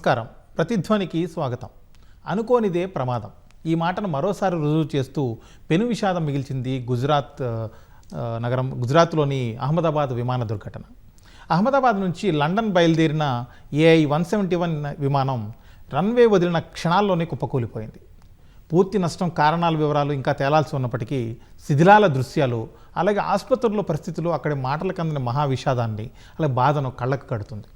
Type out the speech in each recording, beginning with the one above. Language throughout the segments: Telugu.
నమస్కారం. ప్రతిధ్వనికి స్వాగతం. అనుకోనిదే ప్రమాదం. ఈ మాటను మరోసారి రుజువు చేస్తూ పెను విషాదం మిగిల్చింది గుజరాత్ నగరం గుజరాత్లోని అహ్మదాబాద్ విమాన దుర్ఘటన. అహ్మదాబాద్ నుంచి లండన్ బయలుదేరిన ఏఐ వన్ సెవెంటీ వన్ విమానం రన్వే వదిలిన క్షణాల్లోనే కుప్పకూలిపోయింది. పూర్తి నష్టం కారణాల వివరాలు ఇంకా తేలాల్సి ఉన్నప్పటికీ శిథిలాల దృశ్యాలు అలాగే ఆసుపత్రుల్లో పరిస్థితులు అక్కడి మాటలకు అందిన మహా విషాదాన్ని అలాగే బాధను కళ్ళకు కడుతుంది.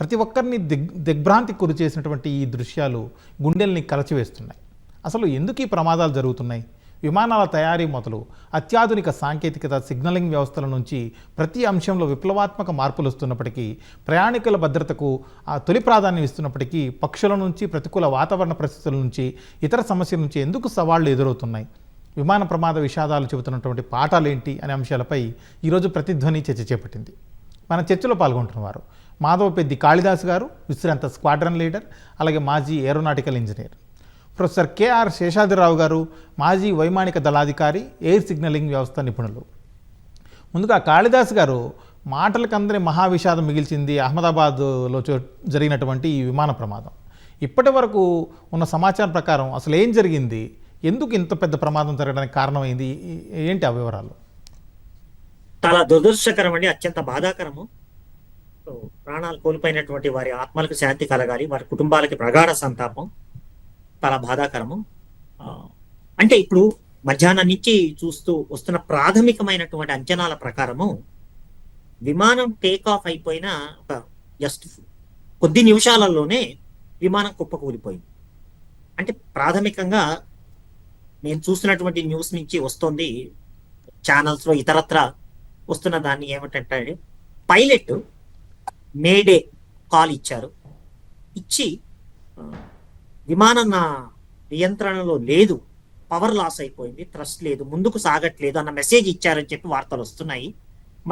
ప్రతి ఒక్కరిని దిగ్ దిగ్భ్రాంతి గురి చేసినటువంటి ఈ దృశ్యాలు గుండెల్ని కలచివేస్తున్నాయి. అసలు ఎందుకు ఈ ప్రమాదాలు జరుగుతున్నాయి? విమానాల తయారీ మొదలు అత్యాధునిక సాంకేతికత సిగ్నలింగ్ వ్యవస్థల నుంచి ప్రతి అంశంలో విప్లవాత్మక మార్పులు వస్తున్నప్పటికీ ప్రయాణికుల భద్రతకు ఆ తొలి ప్రాధాన్యం ఇస్తున్నప్పటికీ పక్షుల నుంచి ప్రతికూల వాతావరణ పరిస్థితుల నుంచి ఇతర సమస్యల నుంచి ఎందుకు సవాళ్ళు ఎదురవుతున్నాయి? విమాన ప్రమాద విషాదాలు చెబుతున్నటువంటి పాఠాలు ఏంటి అనే అంశాలపై ఈరోజు ప్రతిధ్వని చర్చ చేపట్టింది. మన చర్చలో పాల్గొంటున్నవారు మాధవ పెద్ది కాళిదాస్ గారు విశ్రాంత స్క్వాడ్రన్ లీడర్ అలాగే మాజీ aeronautical engineer. Professor KR Seshadri Rao గారు మాజీ వైమానిక దళాధికారి ఎయిర్ సిగ్నలింగ్ వ్యవస్థ నిపుణులు. ముందుగా కాళిదాస్ గారు మాటలకందరి మహావిషాదం మిగిల్చింది అహ్మదాబాద్లో జరిగినటువంటి ఈ విమాన ప్రమాదం. ఇప్పటి వరకు ఉన్న సమాచారం ప్రకారం అసలు ఏం జరిగింది? ఎందుకు ఇంత పెద్ద ప్రమాదం జరగడానికి కారణమైంది? ఏంటి ఆ వివరాలు? చాలా దురదృష్టకరం అండి అత్యంత బాధాకరము. ప్రాణాలు కోల్పోయినటువంటి వారి ఆత్మలకు శాంతి కలగాలి వారి కుటుంబాలకి ప్రగాఢ సంతాపం చాలా బాధాకరము. అంటే ఇప్పుడు మధ్యాహ్నం నుంచి చూస్తూ వస్తున్న ప్రాథమికమైనటువంటి అంచనాల ప్రకారము విమానం టేక్ ఆఫ్ అయిపోయిన ఒక జస్ట్ కొద్ది నిమిషాలలోనే విమానం కుప్పకూలిపోయింది అంటే ప్రాథమికంగా నేను చూసినటువంటి న్యూస్ నుంచి వస్తుంది ఛానల్స్లో ఇతరత్ర వస్తున్న దాన్ని ఏమిటంటే పైలట్ మేడే కాల్ ఇచ్చారు. ఇచ్చి విమానం నా నియంత్రణలో లేదు పవర్ లాస్ అయిపోయింది థ్రస్ట్ లేదు ముందుకు సాగట్లేదు అన్న మెసేజ్ ఇచ్చారని చెప్పి వార్తలు వస్తున్నాయి.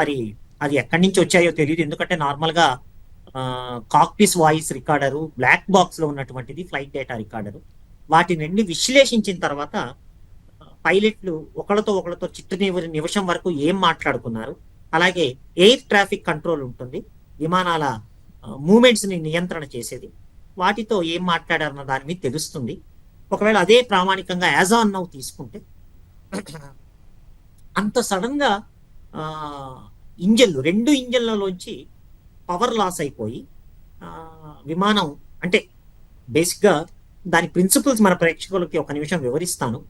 మరి అది ఎక్కడి నుంచి వచ్చాయో తెలియదు ఎందుకంటే నార్మల్గా కాక్పిస్ వాయిస్ రికార్డరు బ్లాక్ బాక్స్లో ఉన్నటువంటిది ఫ్లైట్ డేటా రికార్డరు వాటిని రెండు విశ్లేషించిన తర్వాత పైలట్లు ఒకళ్ళతో ఒకళ్ళతో చిట్టు నిమిషం వరకు ఏం మాట్లాడుకున్నారు. అలాగే ఎయిర్ ట్రాఫిక్ కంట్రోల్ ఉంటుంది. విమానాల మూమెంట్స్ని నియంత్రణ చేసేది. వాటితో ఏం మాట్లాడారన్న దాని మీద తెలుస్తుంది. ఒకవేళ అదే ప్రామాణికంగా యాజ్ ఆన్ నౌ తీసుకుంటే అంత సడన్గా ఇంజన్లు రెండు ఇంజన్లలోంచి పవర్ లాస్ అయిపోయి విమానం అంటే బేసిక్గా దాని ప్రిన్సిపల్స్ మన ప్రేక్షకులకి ఒక నిమిషం వివరిస్తాను.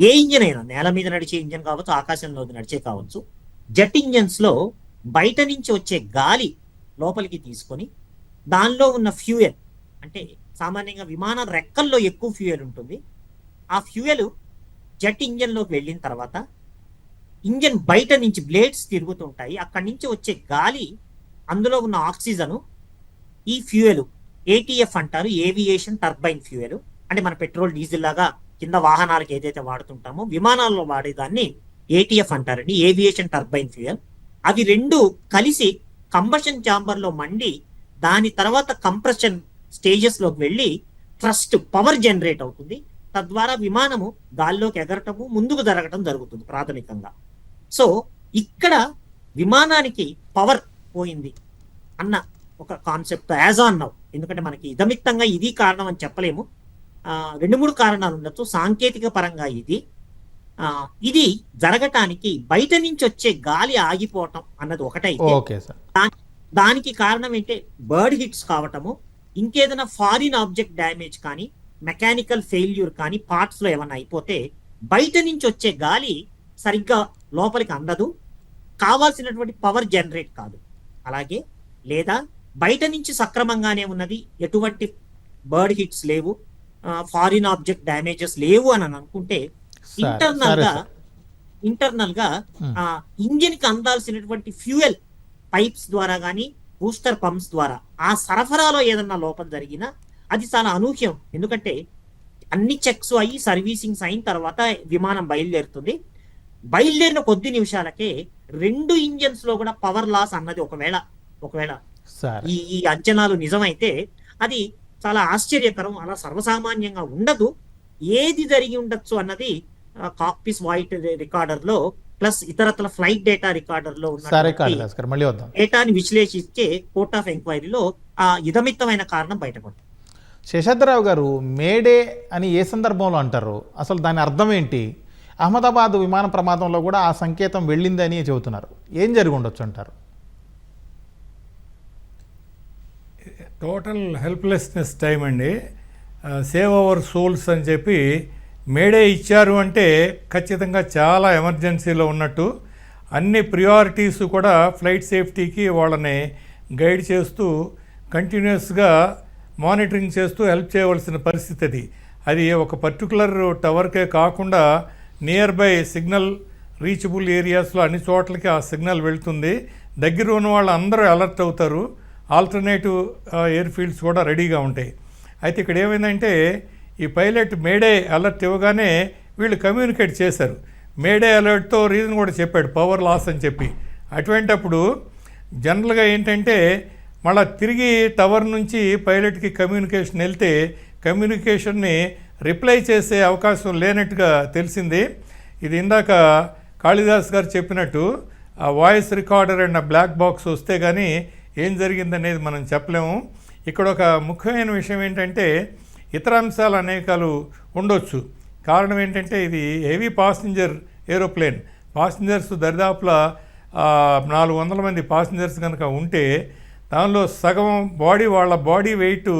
ఏ ఇంజన్ అయినా నేల మీద నడిచే ఇంజన్ కావచ్చు ఆకాశంలో నడిచే కావచ్చు జెట్ ఇంజన్స్లో బయట నుంచి వచ్చే గాలి లోపలికి తీసుకొని దానిలో ఉన్న ఫ్యూయల్ అంటే సామాన్యంగా విమాన రెక్కల్లో ఎక్కువ ఫ్యూయల్ ఉంటుంది. ఆ ఫ్యూయల్ జెట్ ఇంజన్లోకి వెళ్ళిన తర్వాత ఇంజన్ బయట నుంచి బ్లేడ్స్ తిరుగుతుంటాయి అక్కడి నుంచి వచ్చే గాలి అందులో ఉన్న ఆక్సిజను ఈ ఫ్యూయల్ ఏటీఎఫ్ అంటారు ఏవియేషన్ టర్బైన్ ఫ్యూయల్ అంటే మన పెట్రోల్ డీజిల్ లాగా కింద వాహనాలకు ఏదైతే వాడుతుంటామో విమానాల్లో వాడేదాన్ని ఏటీఎఫ్ అంటారండి ఏవియేషన్ టర్బైన్ ఫ్యూయల్. అవి రెండు కలిసి కంబషన్ ఛాంబర్లో మండి దాని తర్వాత కంప్రెషన్ స్టేజెస్లోకి వెళ్ళి థ్రస్ట్ పవర్ జనరేట్ అవుతుంది. తద్వారా విమానము గాల్లోకి ఎగరటము ముందుకు జరగటం జరుగుతుంది ప్రాథమికంగా. సో ఇక్కడ విమానానికి పవర్ పోయింది అన్న ఒక కాన్సెప్ట్ యాజ్ ఆన్ నౌ. ఎందుకంటే మనకి ఇదమిత్తంగా ఇది కారణం అని చెప్పలేము. రెండు మూడు కారణాలు ఉండొచ్చు. సాంకేతిక పరంగా ఇది. ఇది జరగటానికి బయట నుంచి వచ్చే గాలి ఆగిపోవటం అన్నది ఒకటైతే. దానికి కారణం ఏంటే బర్డ్ హిట్స్ కావటము ఇంకేదైనా ఫారిన్ ఆబ్జెక్ట్ డ్యామేజ్ కానీ మెకానికల్ ఫెయిల్యూర్ కానీ పార్ట్స్లో ఏమైనా అయిపోతే బయట నుంచి వచ్చే గాలి సరిగ్గా లోపలికి అందదు. కావాల్సినటువంటి పవర్ జనరేట్ కాదు. అలాగే లేదా బయట నుంచి సక్రమంగానే ఉన్నది ఎటువంటి బర్డ్ హిట్స్ లేవు ఫారిన్ ఆబ్జెక్ట్ డ్యామేజెస్ లేవు అని అనుకుంటే ఇంటర్నల్గా ఇంటర్నల్గా. ఆ ఇంజిన్కి అందాల్సినటువంటి ఫ్యూయల్ పైప్స్ ద్వారా గానీ బూస్టర్ పంప్స్ ద్వారా ఆ సరఫరాలో ఏదన్నా లోపం జరిగినా అది చాలా అనూహ్యం. ఎందుకంటే అన్ని చెక్స్ అయ్యి సర్వీసింగ్స్ అయిన తర్వాత విమానం బయలుదేరుతుంది. బయలుదేరిన కొద్ది నిమిషాలకే రెండు ఇంజన్స్లో కూడా పవర్ లాస్ అన్నది ఒకవేళ ఒకవేళ ఈ ఈ అంచనాలు నిజమైతే అది చాలా ఆశ్చర్యకరం. అలా సర్వసామాన్యంగా ఉండదు. ఏది జరిగి ఉండొచ్చు అన్నది కాక్పిస్ వాయిట్ రికార్డర్లో ప్లస్ ఇతరత్ర ఫ్లైట్ డేటా రికార్డర్లో ఉన్న డేటాని విశ్లేషించే కోర్ట్ ఆఫ్ ఎంక్వైరీలో ఆ ఇదమిత్తమైన కారణం బయటపడుతుంది శేషాద్రరావు గారు మేడే అని ఏ సందర్భంలో అంటారు? అసలు దాని అర్థం ఏంటి? అహ్మదాబాద్ విమాన ప్రమాదంలో కూడా ఆ సంకేతం వెళ్ళిందని చెబుతున్నారు. ఏం జరిగి ఉండొచ్చు అంటారు? టోటల్ హెల్ప్లెస్నెస్ టైం అండి. సేవ్ అవర్ సోల్స్ అని చెప్పి మేడే ఇచ్చారు అంటే ఖచ్చితంగా చాలా ఎమర్జెన్సీలో ఉన్నట్టు అన్ని ప్రియారిటీస్ కూడా ఫ్లైట్ సేఫ్టీకి వాళ్ళని గైడ్ చేస్తూ కంటిన్యూస్గా మానిటరింగ్ చేస్తూ హెల్ప్ చేయవలసిన పరిస్థితి అది. అది ఒక పర్టికులర్ టవర్కే కాకుండా నియర్ బై సిగ్నల్ రీచబుల్ ఏరియాస్లో అన్ని చోట్లకి ఆ సిగ్నల్ వెళ్తుంది. దగ్గర ఉన్న వాళ్ళు అందరూ అలర్ట్ అవుతారు. ఆల్టర్నేటివ్ ఎయిర్ ఫీల్డ్స్ కూడా రెడీగా ఉంటాయి. అయితే ఇక్కడ ఏమైందంటే ఈ పైలట్ మేడే అలర్ట్ ఇవ్వగానే వీళ్ళు కమ్యూనికేట్ చేశారు. మేడే అలర్ట్తో రీజన్ కూడా చెప్పాడు పవర్ లాస్ అని చెప్పి. అటువంటప్పుడు జనరల్గా ఏంటంటే మళ్ళా తిరిగి టవర్ నుంచి పైలట్కి కమ్యూనికేషన్ వెళ్తే కమ్యూనికేషన్ని రిప్లై చేసే అవకాశం లేనట్టుగా తెలిసింది. ఇది ఇందాక కాళిదాస్ గారు చెప్పినట్టు ఆ voice recorder and black box వస్తే కానీ ఏం జరిగిందనేది మనం చెప్పలేము. ఇక్కడ ఒక ముఖ్యమైన విషయం ఏంటంటే ఇతర అంశాలు అనేకాలు ఉండొచ్చు. కారణం ఏంటంటే ఇది హెవీ పాసింజర్ ఏరోప్లేన్. పాసింజర్స్ దరిదాపులా నాలుగు వందల మంది పాసింజర్స్ కనుక ఉంటే దానిలో సగం బాడీ వాళ్ళ బాడీ వెయిట్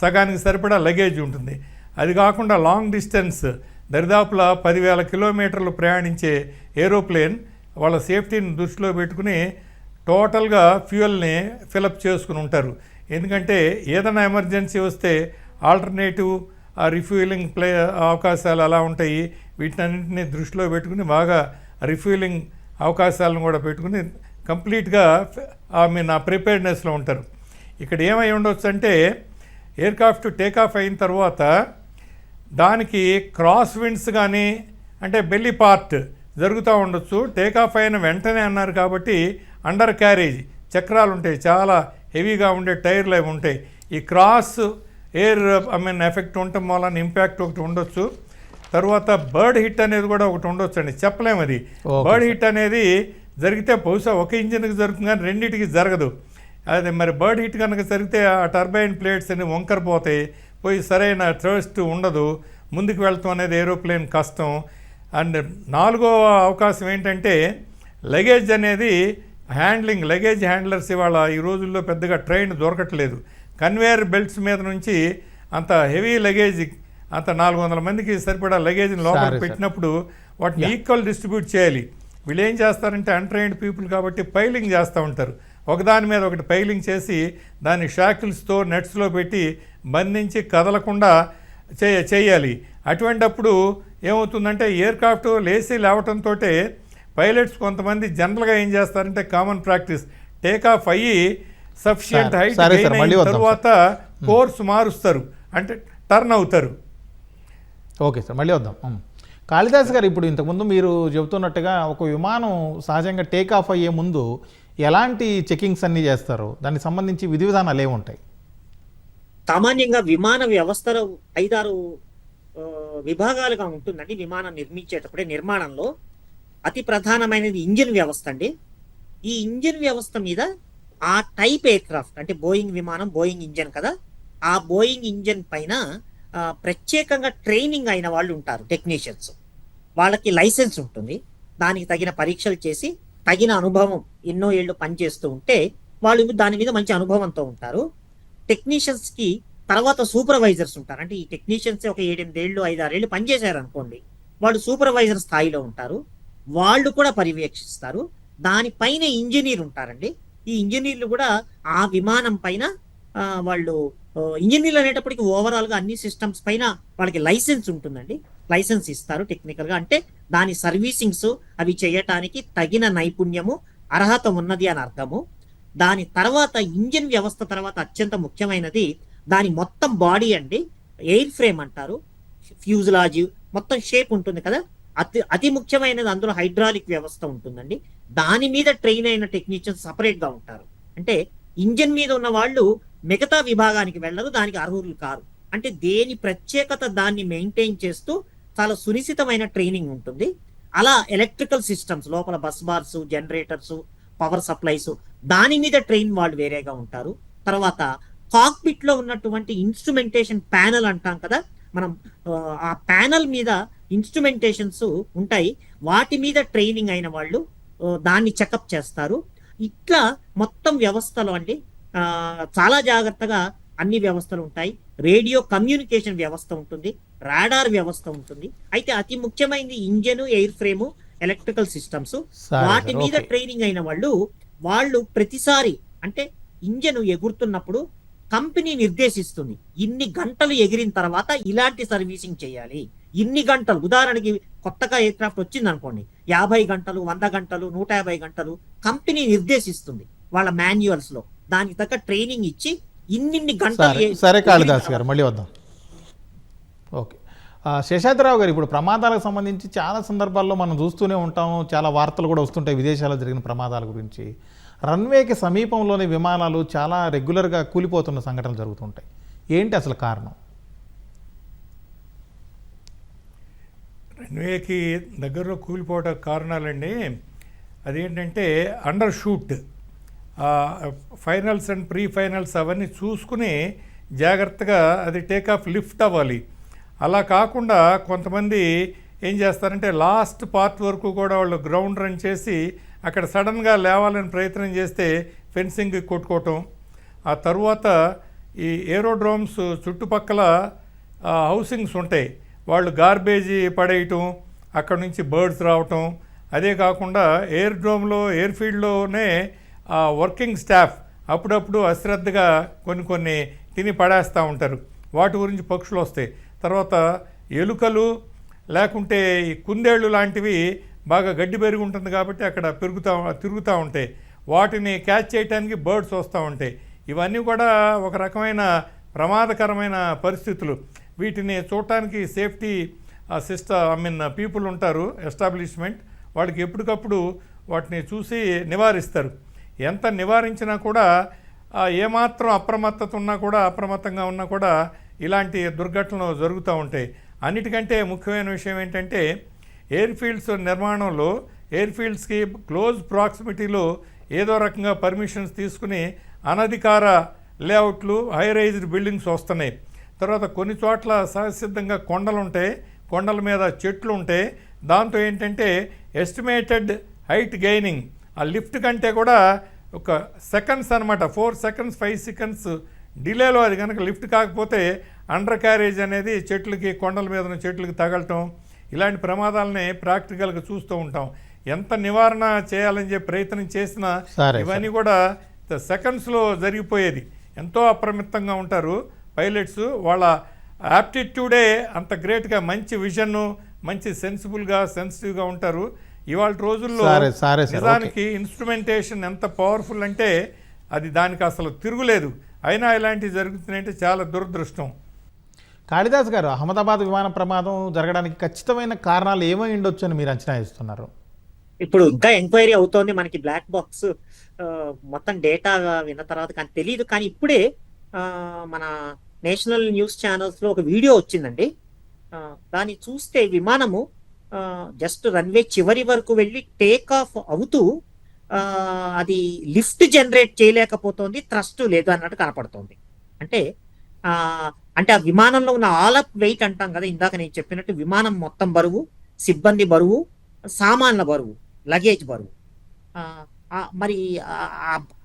సగానికి సరిపడా లగేజ్ ఉంటుంది. అది కాకుండా లాంగ్ డిస్టెన్స్ దరిదాపులా పదివేల కిలోమీటర్లు ప్రయాణించే ఏరోప్లేన్ వాళ్ళ సేఫ్టీని దృష్టిలో పెట్టుకుని టోటల్గా ఫ్యూయల్ని ఫిలప్ చేసుకుని ఉంటారు. ఎందుకంటే ఏదైనా ఎమర్జెన్సీ వస్తే ఆల్టర్నేటివ్ ఆ రిఫ్యూలింగ్ ప్లే అవకాశాలు అలా ఉంటాయి. వీటన్నింటినీ దృష్టిలో పెట్టుకుని బాగా రిఫ్యూలింగ్ అవకాశాలను కూడా పెట్టుకుని కంప్లీట్గా ఐ మీన్ ఆ ప్రిపేర్నెస్లో ఉంటారు. ఇక్కడ ఏమై ఉండొచ్చు అంటే ఎయిర్క్రాఫ్ట్ టేకాఫ్ అయిన తర్వాత దానికి క్రాస్ విండ్స్ కానీ అంటే బెల్లి పార్ట్ జరుగుతూ ఉండొచ్చు. టేకాఫ్ అయిన వెంటనే అన్నారు కాబట్టి అండర్ క్యారేజ్ చక్రాలు ఉంటాయి చాలా హెవీగా ఉండే టైర్లు అవి ఉంటాయి. ఈ cross air I mean effect ఉండటం వలన ఇంపాక్ట్ ఒకటి ఉండొచ్చు. తర్వాత బర్డ్ హిట్ అనేది కూడా ఒకటి ఉండొచ్చు అండి చెప్పలేము అది బర్డ్ హిట్ అనేది జరిగితే బహుశా ఒక ఇంజిన్కి జరుగుతుంది కానీ రెండింటికి జరగదు. అదే మరి బర్డ్ హిట్ కనుక జరిగితే ఆ టర్బైన్ ప్లేట్స్ అన్ని వంకర పోతాయి. పోయి సరైన థ్రస్ట్ ఉండదు. ముందుకు వెళ్తాం అనేది ఏరోప్లేన్ కష్టం. అండ్ నాలుగో అవకాశం ఏంటంటే లగేజ్ అనేది హ్యాండ్లింగ్ లగేజ్ హ్యాండ్లర్స్ ఇవాళ ఈ రోజుల్లో పెద్దగా ట్రైన్ దొరకట్లేదు. కన్వేయర్ బెల్ట్స్ మీద నుంచి అంత హెవీ లగేజ్ అంత నాలుగు వందల మందికి సరిపడా లగేజ్ని లోపల. పెట్టినప్పుడు వాటిని ఈక్వల్ డిస్ట్రిబ్యూట్ చేయాలి. వీళ్ళు ఏం చేస్తారంటే అన్ట్రైన్డ్ పీపుల్ కాబట్టి పైలింగ్ చేస్తూ ఉంటారు. ఒకదాని మీద ఒకటి పైలింగ్ చేసి దాన్ని షాకిల్స్తో నెట్స్లో పెట్టి బంధించి కదలకుండా చేయ చేయాలి. అటువంటప్పుడు ఏమవుతుందంటే ఎయిర్క్రాఫ్ట్ లేసి లేవటంతో పైలట్స్ కొంతమంది జనరల్గా ఏం చేస్తారంటే కామన్ ప్రాక్టీస్. టేక్ ఆఫ్ అయ్యి సఫిషియంట్ సరే, హైట్ తర్వాత కోర్స్ మారుస్తారు. అంటే టర్న్ అవుతారు. ఓకే సార్ మళ్ళీ వద్దాం. కాళిదాస్ గారు ఇప్పుడు ఇంతకుముందు మీరు చెబుతున్నట్టుగా ఒక విమానం సహజంగా టేక్ ఆఫ్ అయ్యే ముందు ఎలాంటి చెకింగ్స్ అన్నీ చేస్తారు? దానికి సంబంధించి విధి విధానాలు ఏముంటాయి సామాన్యంగా విమాన వ్యవస్థలో ఐదారు విభాగాలుగా ఉంటుందండి విమానం నిర్మించేటప్పుడే. నిర్మాణంలో అతి ప్రధానమైనది ఇంజిన్ వ్యవస్థ అండి. ఈ ఇంజిన్ వ్యవస్థ మీద ఆ టైప్ ఎయిర్ క్రాఫ్ట్ అంటే బోయింగ్ విమానం బోయింగ్ ఇంజన్ కదా ఆ బోయింగ్ ఇంజన్ పైన ప్రత్యేకంగా ట్రైనింగ్ అయిన వాళ్ళు ఉంటారు టెక్నీషియన్స్. వాళ్ళకి లైసెన్స్ ఉంటుంది. దానికి తగిన పరీక్షలు చేసి తగిన అనుభవం ఎన్నో ఏళ్ళు పనిచేస్తూ ఉంటే వాళ్ళు దాని మీద మంచి అనుభవంతో ఉంటారు. టెక్నీషియన్స్కి తర్వాత సూపర్వైజర్స్ ఉంటారు. అంటే ఈ టెక్నీషియన్స్ ఒక ఏడెనిమిదేళ్ళు ఐదారేళ్ళు పనిచేశారు అనుకోండి వాళ్ళు సూపర్వైజర్ స్థాయిలో ఉంటారు. వాళ్ళు కూడా పర్యవేక్షిస్తారు. దానిపైన ఇంజనీర్ ఉంటారండి. ఈ ఇంజనీర్లు కూడా ఆ విమానం పైన వాళ్ళు ఇంజనీర్లు అనేటప్పటికి ఓవరాల్గా అన్ని సిస్టమ్స్ పైన వాళ్ళకి లైసెన్స్ ఉంటుందండి. లైసెన్స్ ఇస్తారు టెక్నికల్గా. అంటే దాని సర్వీసింగ్స్ అవి చేయటానికి తగిన నైపుణ్యము అర్హత ఉన్నది అని అర్థము. దాని తర్వాత ఇంజిన్ వ్యవస్థ తర్వాత అత్యంత ముఖ్యమైనది దాని మొత్తం బాడీ అండి. ఎయిర్ ఫ్రేమ్ అంటారు. ఫ్యూజ్లాజ్ మొత్తం షేప్ ఉంటుంది కదా. అతి అతి ముఖ్యమైనది అందులో హైడ్రాలిక్ వ్యవస్థ ఉంటుందండి. దాని మీద ట్రైన్ అయిన టెక్నీషియన్స్ సపరేట్గా ఉంటారు. అంటే ఇంజన్ మీద ఉన్న వాళ్ళు మిగతా విభాగానికి వెళ్ళరు దానికి అర్హులు కారు. అంటే దేని ప్రత్యేకత దాన్ని మెయింటైన్ చేస్తూ చాలా సునిశ్చితమైన ట్రైనింగ్ ఉంటుంది. అలా ఎలక్ట్రికల్ సిస్టమ్స్ లోపల bus bars generators power supplies దాని మీద ట్రైన్ వాళ్ళు వేరేగా ఉంటారు. తర్వాత కాక్పిట్లో ఉన్నటువంటి ఇన్స్ట్రుమెంటేషన్ ప్యానల్ అంటాం కదా. మనం ఆ, ఆ ప్యానల్ మీద ఇన్స్ట్రుమెంటేషన్స్ ఉంటాయి. వాటి మీద ట్రైనింగ్ అయిన వాళ్ళు దాన్ని చెకప్ చేస్తారు. ఇట్లా మొత్తం వ్యవస్థలో అండి చాలా జాగ్రత్తగా అన్ని వ్యవస్థలు ఉంటాయి. రేడియో కమ్యూనికేషన్ వ్యవస్థ ఉంటుంది రాడార్ వ్యవస్థ ఉంటుంది. అయితే అతి ముఖ్యమైనది engine airframe electrical systems. వాటి మీద. ట్రైనింగ్ అయిన వాళ్ళు వాళ్ళు ప్రతిసారి అంటే ఇంజన్ ఎగురుతున్నప్పుడు కంపెనీ నిర్దేశిస్తుంది ఇన్ని గంటలు ఎగిరిన తర్వాత ఇలాంటి సర్వీసింగ్ చేయాలి. ఇన్ని గంటలు. ఉదాహరణకి కొత్తగా ఎయిర్క్రాఫ్ట్ వచ్చింది అనుకోండి యాభై గంటలు వంద గంటలు నూట యాభై గంటలు కంపెనీ నిర్దేశిస్తుంది వాళ్ళ మాన్యువల్స్లో దానికి తగ్గ ట్రైనింగ్ ఇచ్చి ఇన్నిన్ని గంటలు సరే కాళిదాస్ గారు మళ్ళీ వద్దాం. ఓకే. ఆ, శేషాద్రిరావు గారు ఇప్పుడు ప్రమాదాలకు సంబంధించి చాలా సందర్భాల్లో మనం చూస్తూనే ఉంటాము చాలా వార్తలు కూడా వస్తుంటాయి విదేశాల్లో జరిగిన ప్రమాదాల గురించి. రన్వేకి సమీపంలోని విమానాలు చాలా రెగ్యులర్గా కూలిపోతున్న సంఘటనలు జరుగుతుంటాయి. ఏంటి అసలు కారణం? రన్వేకి దగ్గరలో కూలిపోవడం కారణాలండి. అదేంటంటే undershoot finals and pre finals అవన్నీ చూసుకుని జాగ్రత్తగా అది టేక్ ఆఫ్ లిఫ్ట్ అవ్వాలి. అలా కాకుండా కొంతమంది ఏం చేస్తారంటే లాస్ట్ పార్ట్ వరకు కూడా వాళ్ళు గ్రౌండ్ రన్ చేసి అక్కడ సడన్గా లేవాలని ప్రయత్నం చేస్తే ఫెన్సింగ్ కొట్టుకోవటం. ఆ తర్వాత ఈ ఏరోడ్రోమ్స్ చుట్టుపక్కల హౌసింగ్స్ ఉంటాయి. వాళ్ళు గార్బేజీ పడేయటం అక్కడ నుంచి బర్డ్స్ రావటం. అదే కాకుండా ఎయిర్ డ్రోమ్లో ఎయిర్ ఫీల్డ్లోనే ఆ వర్కింగ్ స్టాఫ్ అప్పుడప్పుడు అశ్రద్ధగా కొన్ని కొన్ని తిని పడేస్తూ ఉంటారు. వాటి గురించి పక్షులు వస్తాయి. తర్వాత ఎలుకలు లేకుంటే ఈ కుందేళ్ళు లాంటివి బాగా గడ్డి పెరిగి ఉంటుంది కాబట్టి అక్కడ పెరుగుతూ తిరుగుతూ ఉంటాయి. వాటిని క్యాచ్ చేయడానికి బర్డ్స్ వస్తూ ఉంటాయి. ఇవన్నీ కూడా ఒక రకమైన ప్రమాదకరమైన పరిస్థితులు. వీటిని చూడటానికి safety system I mean people ఉంటారు ఎస్టాబ్లిష్మెంట్. వాళ్ళకి ఎప్పటికప్పుడు వాటిని చూసి నివారిస్తారు. ఎంత నివారించినా కూడా ఏమాత్రం అప్రమత్తత ఉన్నా కూడా అప్రమత్తంగా ఉన్నా కూడా ఇలాంటి దుర్ఘటనలు జరుగుతూ ఉంటాయి. అన్నిటికంటే ముఖ్యమైన విషయం ఏంటంటే ఎయిర్ ఫీల్డ్స్ నిర్మాణంలో ఎయిర్ ఫీల్డ్స్కి క్లోజ్ ప్రాక్సిమిటీలో ఏదో రకంగా పర్మిషన్స్ తీసుకుని అనధికార లేఅవుట్లు హై రైజ్డ్ బిల్డింగ్స్ వస్తున్నాయి. తర్వాత కొన్ని చోట్ల సహసిద్ధంగా కొండలు ఉంటాయి కొండల మీద చెట్లు ఉంటాయి దాంతో ఏంటంటే ఎస్టిమేటెడ్ హైట్ గెయినింగ్ ఆ లిఫ్ట్ కంటే కూడా ఒక సెకండ్స్ అనమాట ఫోర్ సెకండ్స్ ఫైవ్ సెకండ్స్ డిలేలో అది కనుక లిఫ్ట్ కాకపోతే అండర్ క్యారేజ్ అనేది చెట్లకి కొండల మీద ఉన్న చెట్లకి తగలటం ఇలాంటి ప్రమాదాలని ప్రాక్టికల్గా చూస్తూ ఉంటాం. ఎంత నివారణ చేయాలని చెప్పి ప్రయత్నం చేసినా ఇవన్నీ కూడా సెకండ్స్లో జరిగిపోయేది. ఎంతో అప్రమత్తంగా ఉంటారు. పైలట్స్ వాళ్ళ యాప్టిట్యూడే అంత గ్రేట్గా మంచి విజన్ మంచి సెన్సిబుల్గా సెన్సిటివ్గా ఉంటారు. ఇవాళ రోజుల్లో నిజానికి ఇన్స్ట్రుమెంటేషన్ ఎంత పవర్ఫుల్ అంటే అది దానికి అసలు తిరుగులేదు. అయినా ఇలాంటివి జరుగుతున్నాయంటే చాలా దురదృష్టం. కాళిదాస్ గారు అహ్మదాబాద్ విమాన ప్రమాదం జరగడానికి ఖచ్చితమైన కారణాలు ఏమై ఉండొచ్చు అని మీరు అంచనా వేస్తున్నారు? ఇప్పుడు ఇంకా ఎంక్వైరీ అవుతోంది మనకి బ్లాక్ బాక్స్ మొత్తం డేటా విన్న తర్వాత కానీ తెలియదు కానీ ఇప్పుడే మన నేషనల్ న్యూస్ ఛానల్స్లో ఒక వీడియో వచ్చిందండి. దాన్ని చూస్తే విమానము జస్ట్ రన్వే చివరి వరకు వెళ్ళి టేక్ ఆఫ్ అవుతూ అది లిఫ్ట్ జనరేట్ చేయలేకపోతుంది థ్రస్ట్ లేదు అన్నట్టు కనపడుతోంది. అంటే ఆ అంటే ఆ విమానంలో ఉన్న ఆల్ అప్ వెయిట్ అంటాం కదా ఇందాక నేను చెప్పినట్టు విమానం మొత్తం బరువు సిబ్బంది బరువు సామాన్ల బరువు లగేజ్ బరువు. మరి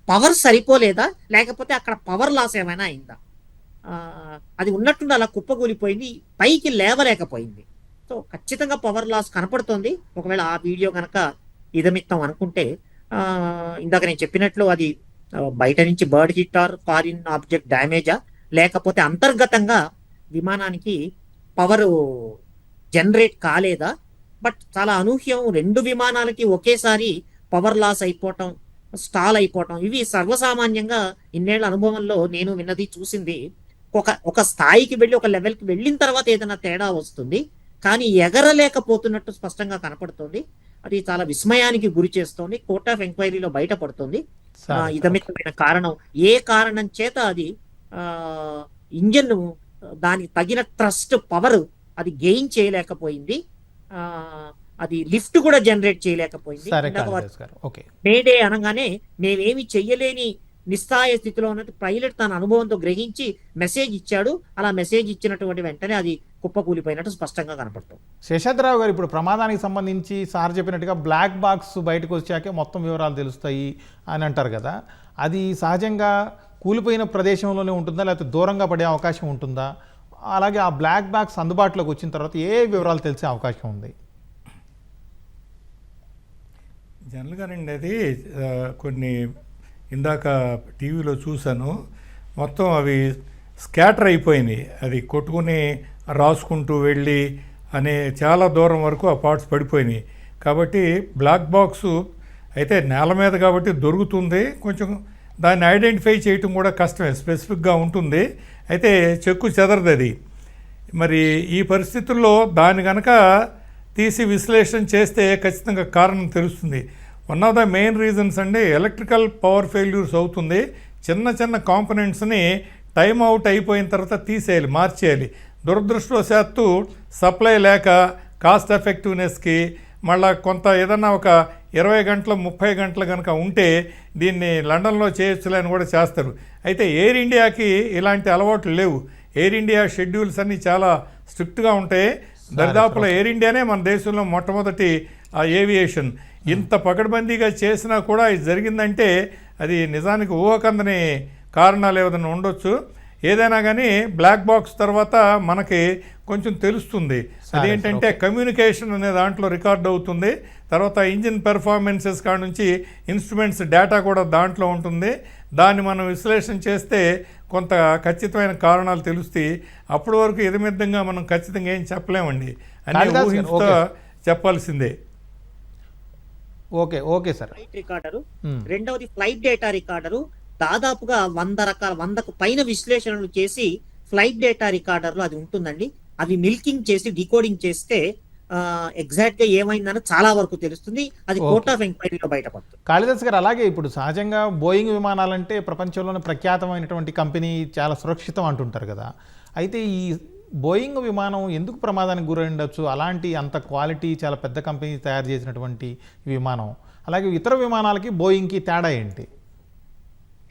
పవర్ సరిపోలేదా? లేకపోతే అక్కడ పవర్ లాస్ ఏమైనా అయిందా? అది ఉన్నట్టుండి అలా కుప్పగూలిపోయింది పైకి లేవలేకపోయింది. సో ఖచ్చితంగా పవర్ లాస్ కనపడుతోంది. ఒకవేళ ఆ వీడియో కనుక ఇదమిత్తం అనుకుంటే ఇందాక నేను చెప్పినట్లు అది బయట నుంచి bird hit or foreign object డ్యామేజా లేకపోతే అంతర్గతంగా విమానానికి పవర్ జనరేట్ కాలేదా? బట్ చాలా అనూహ్యం. రెండు విమానాలకి ఒకేసారి పవర్ లాస్ అయిపోవటం స్టాల్ అయిపోవటం ఇవి సర్వసామాన్యంగా ఇన్నేళ్ళ అనుభవంలో నేను విన్నది చూసింది. ఒక ఒక స్థాయికి వెళ్ళి ఒక లెవెల్కి వెళ్ళిన తర్వాత ఏదైనా తేడా వస్తుంది. కానీ ఎగరలేకపోతున్నట్టు స్పష్టంగా కనపడుతుంది. అది చాలా విస్మయానికి గురి చేస్తోంది. కోర్ట్ ఆఫ్ ఎంక్వైరీలో బయటపడుతుంది. ఇదమితమైన కారణం. ఏ కారణం చేత అది ఆ ఇంజన్ దానికి తగిన ట్రస్ట్ పవర్ అది గెయిన్ చేయలేకపోయింది. ఆ అది లిఫ్ట్ కూడా జనరేట్ చేయలేకపోయింది. మేడే అనగానే మేమేమి చెయ్యలేని నిస్సాయ స్థితిలో ఉన్నట్టు పైలట్ తన అనుభవంతో గ్రహించి మెసేజ్ ఇచ్చాడు. అలా మెసేజ్ ఇచ్చినటువంటి వెంటనే అది కుప్పకూలిపోయినట్టు స్పష్టంగా కనపడుతుంది. శేషాద్రావు గారు ఇప్పుడు ప్రమాదానికి సంబంధించి సార్ చెప్పినట్టుగా బ్లాక్ బాక్స్ బయటకు వచ్చాకే మొత్తం వివరాలు తెలుస్తాయి అని అంటారు కదా. అది సహజంగా కూలిపోయిన ప్రదేశంలోనే ఉంటుందా? లేకపోతే దూరంగా పడే అవకాశం ఉంటుందా? అలాగే ఆ బ్లాక్ బాక్స్ అందుబాటులోకి వచ్చిన తర్వాత ఏ వివరాలు తెలిసే అవకాశం ఉంది? జనరల్గానండి అది ఆ, కొన్ని ఇందాక టీవీలో చూశాను మొత్తం అవి స్కాటర్ అయిపోయినాయి. అది కొట్టుకుని రాసుకుంటూ వెళ్ళి అనే చాలా దూరం వరకు ఆ పార్ట్స్ పడిపోయినాయి. కాబట్టి బ్లాక్ బాక్సు అయితే నేల మీద కాబట్టి దొరుకుతుంది. కొంచెం దాన్ని ఐడెంటిఫై చేయటం కూడా కష్టమే స్పెసిఫిక్గా ఉంటుంది. అయితే చెక్కు చెదరదు అది. మరి ఈ పరిస్థితుల్లో దాన్ని కనుక తీసి విశ్లేషణ చేస్తే ఖచ్చితంగా కారణం తెలుస్తుంది. One of the main reasons అండి ఎలక్ట్రికల్ పవర్ ఫెయిల్యూర్స్ అవుతుంది. చిన్న చిన్న కాంపనెంట్స్ని టైం అవుట్ అయిపోయిన తర్వాత తీసేయాలి మార్చేయాలి. దురదృష్టవశాత్తు సప్లై లేక కాస్ట్ ఎఫెక్టివ్నెస్కి మళ్ళా కొంత ఏదన్నా ఒక ఇరవై గంటలు ముప్పై గంటలు కనుక ఉంటే దీన్ని లండన్లో చేయొచ్చులే అని కూడా చేస్తారు. అయితే ఎయిర్ ఇండియాకి ఇలాంటి అలవాట్లు లేవు. ఎయిర్ ఇండియా షెడ్యూల్స్ అన్నీ చాలా స్ట్రిక్ట్గా ఉంటాయి. దరిదాపులో ఎయిర్ ఇండియానే మన దేశంలో మొట్టమొదటి ఏవియేషన్ ఇంత పకడ్బందీగా చేసినా కూడా ఇది జరిగిందంటే అది నిజానికి ఊహకందని కారణాలు ఏదైనా ఉండొచ్చు. ఏదైనా కానీ బ్లాక్ బాక్స్ తర్వాత మనకి కొంచెం తెలుస్తుంది. అదేంటంటే కమ్యూనికేషన్ అనే దాంట్లో రికార్డ్ అవుతుంది. తర్వాత ఇంజిన్ పెర్ఫార్మెన్సెస్ కాడ నుంచి ఇన్స్ట్రుమెంట్స్ డేటా కూడా దాంట్లో ఉంటుంది. దాన్ని మనం విశ్లేషణ చేస్తే కొంత ఖచ్చితమైన కారణాలు తెలుస్తాయి. అప్పటి వరకు ఎదిమిద్దంగా మనం ఖచ్చితంగా ఏం చెప్పలేమండి. గారు, ఊహించుతో. చెప్పాల్సిందే. Okay okay sir. Flight recorder hmm. రెండవది ఫ్లైట్ డేటా రికార్డరు దాదాపుగా వంద రకాల వందకు పైన విశ్లేషణలు చేసి ఫ్లైట్ డేటా రికార్డర్లో అది ఉంటుందండి. అవి మిల్కింగ్ చేసి డికోడింగ్ చేస్తే ఎగ్జాక్ట్గా ఏమైందని చాలా వరకు తెలుస్తుంది. అది. కోర్ట్ ఆఫ్ ఎంక్వైరీలో బయటపడుతుంది. కాళిదాస్ గారు అలాగే ఇప్పుడు సహజంగా బోయింగ్ విమానాలంటే ప్రపంచంలోనే ప్రఖ్యాతమైనటువంటి కంపెనీ చాలా సురక్షితం అంటుంటారు కదా. అయితే ఈ బోయింగ్ విమానం ఎందుకు ప్రమాదానికి గురై ఉండొచ్చు? అలాంటి అంత క్వాలిటీ చాలా పెద్ద కంపెనీ తయారు చేసినటువంటి విమానం. అలాగే ఇతర విమానాలకి బోయింగ్కి తేడా ఏంటి?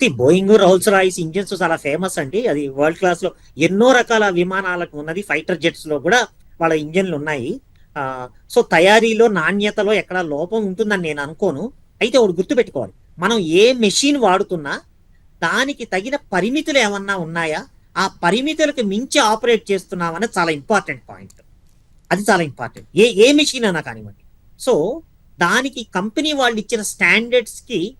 బోయింగ్ రోల్స్ రాయిస్ ఇంజిన్స్ చాలా ఫేమస్ అండి. అది వరల్డ్ క్లాస్లో ఎన్నో రకాల విమానాలకు ఉన్నది. ఫైటర్ జెట్స్లో కూడా వాళ్ళ ఇంజన్లు ఉన్నాయి. సో తయారీలో నాణ్యతలో ఎక్కడ లోపం ఉంటుందని నేను అనుకోను. అయితే ఒకటి గుర్తుపెట్టుకోవాలి. మనం ఏ మెషిన్ వాడుతున్నా దానికి తగిన పరిమితులు ఏమన్నా ఉన్నాయా? ఆ పరిమితులకు మించి ఆపరేట్ చేస్తున్నామని చాలా ఇంపార్టెంట్ పాయింట్. అది చాలా ఇంపార్టెంట్. ఏ ఏ మిషన్ అయినా కానివ్వండి. సో దానికి కంపెనీ వాళ్ళు ఇచ్చిన స్టాండర్డ్స్కి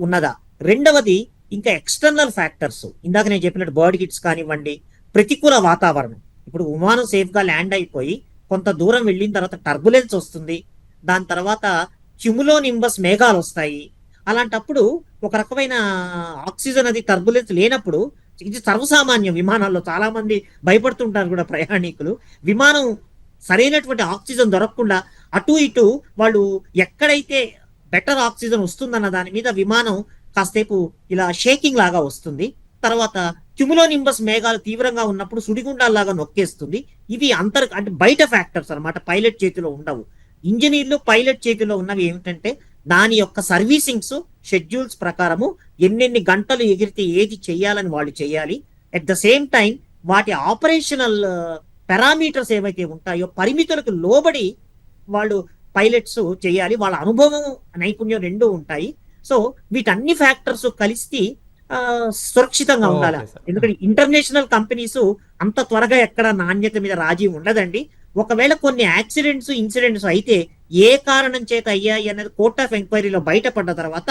ఉన్నదా? రెండవది ఇంకా ఎక్స్టర్నల్ ఫ్యాక్టర్స్. ఇందాక నేను చెప్పినట్టు బర్డ్ కిట్స్ కానివ్వండి ప్రతికూల వాతావరణం. ఇప్పుడు విమానం సేఫ్గా ల్యాండ్ అయిపోయి కొంత దూరం వెళ్ళిన తర్వాత టర్బులెన్స్ వస్తుంది. దాని తర్వాత క్యుములో నింబస్ మేఘాలు వస్తాయి. అలాంటప్పుడు ఒక రకమైన ఆక్సిజన్ అది టర్బులెన్స్ లేనప్పుడు ఇది సర్వసామాన్యం విమానాల్లో చాలా మంది భయపడుతుంటారు కూడా ప్రయాణికులు. విమానం సరైనటువంటి ఆక్సిజన్ దొరకకుండా అటు ఇటు వాళ్ళు ఎక్కడైతే బెటర్ ఆక్సిజన్ వస్తుందన్న దాని మీద విమానం కాసేపు ఇలా షేకింగ్ లాగా వస్తుంది. తర్వాత క్యుములో నింబస్ మేఘాలు తీవ్రంగా ఉన్నప్పుడు సుడిగుండాల్లాగా నొక్కేస్తుంది. ఇవి అంతర్ అంటే బయట ఫ్యాక్టర్స్ అన్నమాట. పైలట్ చేతిలో ఉండవు. ఇంజనీర్లు పైలట్ చేతిలో ఉన్నవి ఏమిటంటే దాని యొక్క సర్వీసింగ్స్ షెడ్యూల్స్ ప్రకారము ఎన్నెన్ని గంటలు ఎగిరితే ఏది చేయాలని వాళ్ళు చేయాలి. అట్ ద సేమ్ టైం వాటి ఆపరేషనల్ పారామీటర్స్ ఏవైతే ఉంటాయో పరిమితులకు లోబడి వాళ్ళు పైలట్స్ చేయాలి. వాళ్ళ అనుభవం నైపుణ్యం రెండు ఉంటాయి. సో వీటన్ని ఫ్యాక్టర్స్ కలిసి సురక్షితంగా ఉండాలి. ఎందుకంటే ఇంటర్నేషనల్ కంపెనీస్ అంత త్వరగా ఎక్కడ నాణ్యత మీద రాజీ ఉండదండి. ఒకవేళ కొన్ని యాక్సిడెంట్స్ ఇన్సిడెంట్స్ అయితే ఏ కారణం చేత అయ్యాయి అనేది కోర్ట్ ఆఫ్ ఎంక్వైరీలో బయటపడ్డ తర్వాత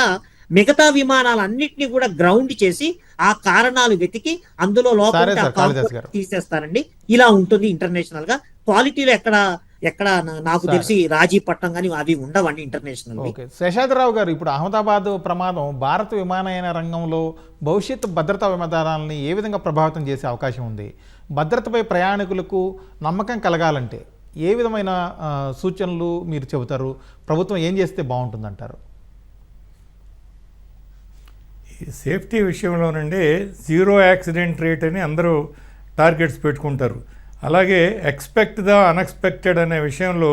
మిగతా విమానాలన్నింటినీ కూడా గ్రౌండ్ చేసి ఆ కారణాలు వెతికి అందులో లోపం సరే ఉంటే ఆ సార్, కాళిదాస్ component గారు. తీసేస్తారండి. ఇలా ఉంటుంది ఇంటర్నేషనల్గా క్వాలిటీలో ఎక్కడ ఎక్కడ నాకు. తెలిసి రాజీ పట్టం కానీ అవి ఉండవండి ఇంటర్నేషనల్ శేషాద్రరావు గారు ఇప్పుడు అహ్మదాబాద్ ప్రమాదం భారత విమానయాన రంగంలో భవిష్యత్ భద్రతా విమానాలని ఏ విధంగా ప్రభావితం చేసే అవకాశం ఉంది? భద్రతపై ప్రయాణికులకు నమ్మకం కలగాలంటే ఏ విధమైన సూచనలు మీరు చెబుతారు? ప్రభుత్వం ఏం చేస్తే బాగుంటుందంటారు? ఈ సేఫ్టీ విషయంలోనండి జీరో యాక్సిడెంట్ రేట్ అని అందరూ టార్గెట్స్ పెట్టుకుంటారు. అలాగే ఎక్స్పెక్ట్ ద అన్ఎక్స్పెక్టెడ్ అనే విషయంలో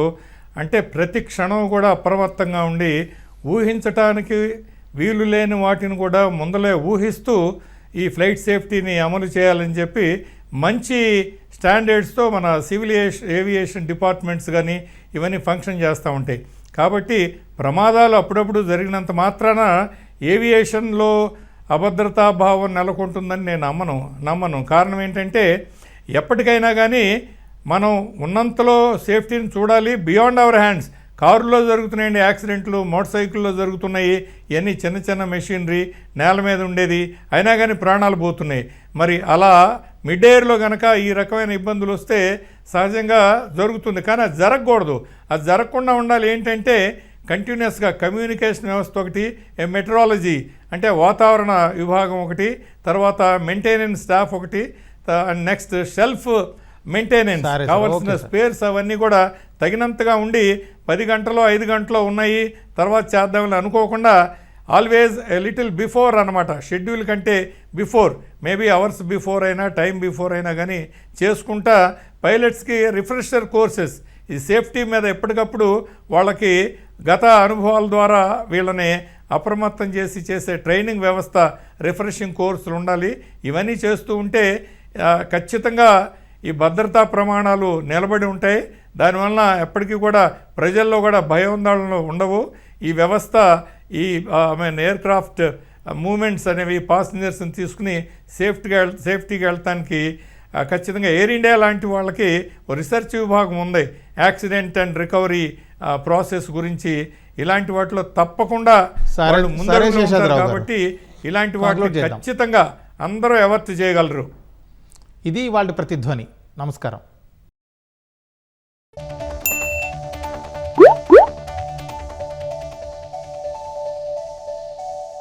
అంటే ప్రతి క్షణం కూడా అప్రమత్తంగా ఉండి ఊహించటానికి వీలు లేని వాటిని కూడా ముందలే ఊహిస్తూ ఈ ఫ్లైట్ సేఫ్టీని అమలు చేయాలని చెప్పి మంచి స్టాండర్డ్స్తో మన సివిల్ ఏవియేషన్ డిపార్ట్మెంట్స్ కానీ ఇవన్నీ ఫంక్షన్ చేస్తూ ఉంటాయి. కాబట్టి ప్రమాదాలు అప్పుడప్పుడు జరిగినంత మాత్రాన ఏవియేషన్లో అభద్రతా భావం నెలకొంటుందని నేను నమ్మను నమ్మను. కారణం ఏంటంటే ఎప్పటికైనా కానీ మనం ఉన్నంతలో సేఫ్టీని చూడాలి. Beyond our hands. కారులో జరుగుతున్నాయండి యాక్సిడెంట్లు మోటార్ సైకిల్లో జరుగుతున్నాయి. ఇవన్నీ చిన్న చిన్న మెషినరీ నేల మీద ఉండేది. అయినా కానీ ప్రాణాలు పోతున్నాయి. మరి అలా మిడ్ ఎయిర్లో కనుక ఈ రకమైన ఇబ్బందులు వస్తే సహజంగా జరుగుతుంది. కానీ అది జరగకూడదు. అది జరగకుండా ఉండాలి ఏంటంటే కంటిన్యూస్గా కమ్యూనికేషన్ వ్యవస్థ ఒకటి మెట్రాలజీ అంటే వాతావరణ విభాగం ఒకటి తర్వాత మెయింటెనెన్స్ స్టాఫ్ ఒకటి నెక్స్ట్ సెల్ఫ్ మెయింటెనెన్స్ కావాల్సిన. స్పేర్స్ అవన్నీ కూడా తగినంతగా ఉండి పది గంటలో ఐదు గంటలో ఉన్నాయి. తర్వాత చేద్దామని అనుకోకుండా ఆల్వేజ్ ఎ లిటిల్ బిఫోర్ అనమాట షెడ్యూల్ కంటే బిఫోర్. మేబీ అవర్స్ బిఫోర్ అయినా టైం బిఫోర్ అయినా కానీ చేసుకుంటా పైలట్స్కి రిఫ్రెషర్ కోర్సెస్. ఈ సేఫ్టీ మీద ఎప్పటికప్పుడు వాళ్ళకి గత అనుభవాల ద్వారా వీళ్ళని అప్రమత్తం చేసి చేసే ట్రైనింగ్ వ్యవస్థ రిఫ్రెషింగ్ కోర్సులు ఉండాలి. ఇవన్నీ చేస్తూ ఉంటే ఖచ్చితంగా ఈ భద్రతా ప్రమాణాలు నిలబడి ఉంటాయి. దానివల్ల ఎప్పటికీ కూడా ప్రజల్లో కూడా భయోందోళనలు ఉండవు. ఈ వ్యవస్థ ఈ I mean aircraft moments అనేవి పాసింజర్స్ని తీసుకుని సేఫ్టీగా సేఫ్టీగా వెళ్తానికి ఖచ్చితంగా ఎయిర్ ఇండియా లాంటి వాళ్ళకి రీసెర్చ్ విభాగం ఉంది. యాక్సిడెంట్ అండ్ రికవరీ ప్రాసెస్ గురించి. ఇలాంటి వాటిలో తప్పకుండా వాళ్ళు గారు. కాబట్టి ఇలాంటి వాటిలో. ఖచ్చితంగా అందరూ ఎవర్త్ చేయగలరు? ఇది వాళ్ళ ప్రతిధ్వని నమస్కారం.